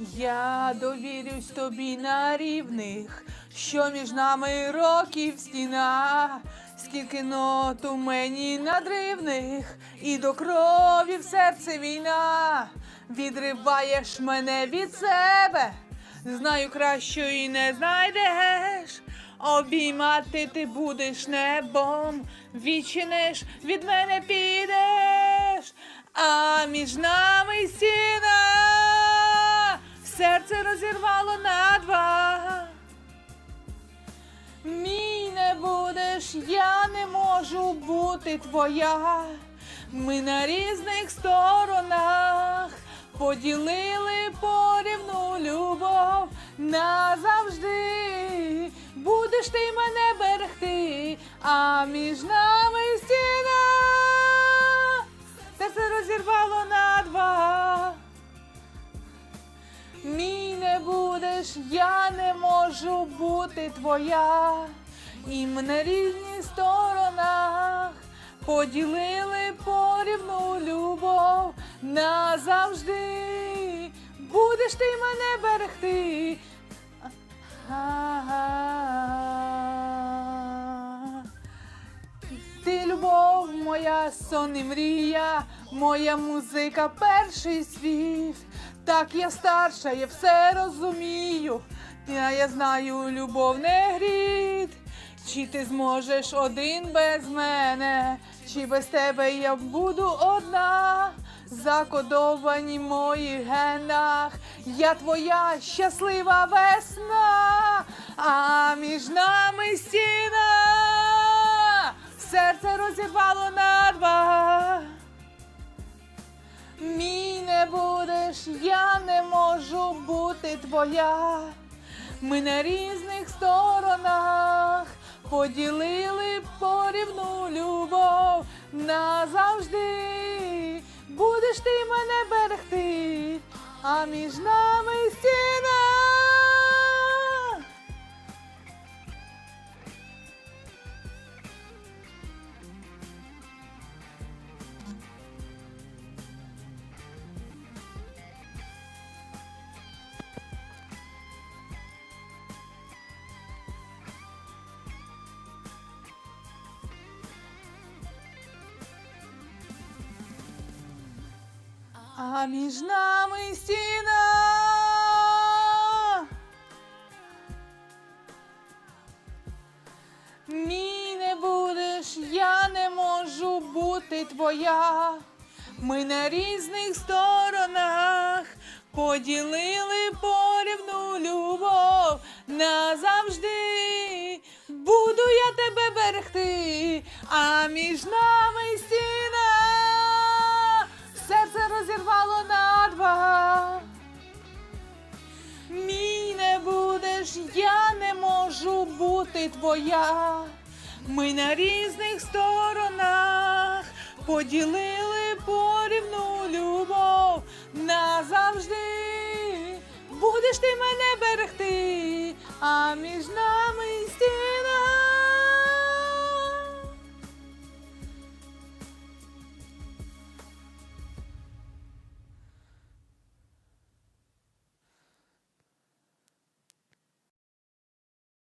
Я довірюсь тобі на рівних, що між нами років стіна, скільки нот у мені надривних, і до крові в серце війна. Відриваєш мене від себе, знаю кращої не знайдеш. Обіймати ти будеш небом, відчиниш, від мене підеш, а між нами стіна, серце розірвало на два. Мій не будеш, я не можу бути твоя. Ми на різних сторонах поділили порівну любов назавжди. Будеш ти мене берегти, а між нами будеш, я не можу бути твоя. І ми на різних сторонах поділили порівну любов назавжди. Будеш ти мене берегти. А-а-а. Ти любов моя, сон і мрія, моя музика, перший світ. Так я старша, я все розумію. Я, я знаю, любов не гріт. Чи ти зможеш один без мене, чи без тебе я буду одна, закодовані в моїх генах, я твоя щаслива весна, а між нами стіна, серце розірвало на два. Мій будеш, я не можу бути твоя. Ми на різних сторонах поділили порівну любов назавжди. Будеш ти мене берегти, а між нами стіна. А між нами стіна. Мій не будеш, я не можу бути твоя. Ми на різних сторонах поділили порівну любов назавжди. Буду я тебе берегти, а між нами стіна. Бути твоя. Ми на різних сторонах поділили порівну любов назавжди. Будеш ти мене берегти,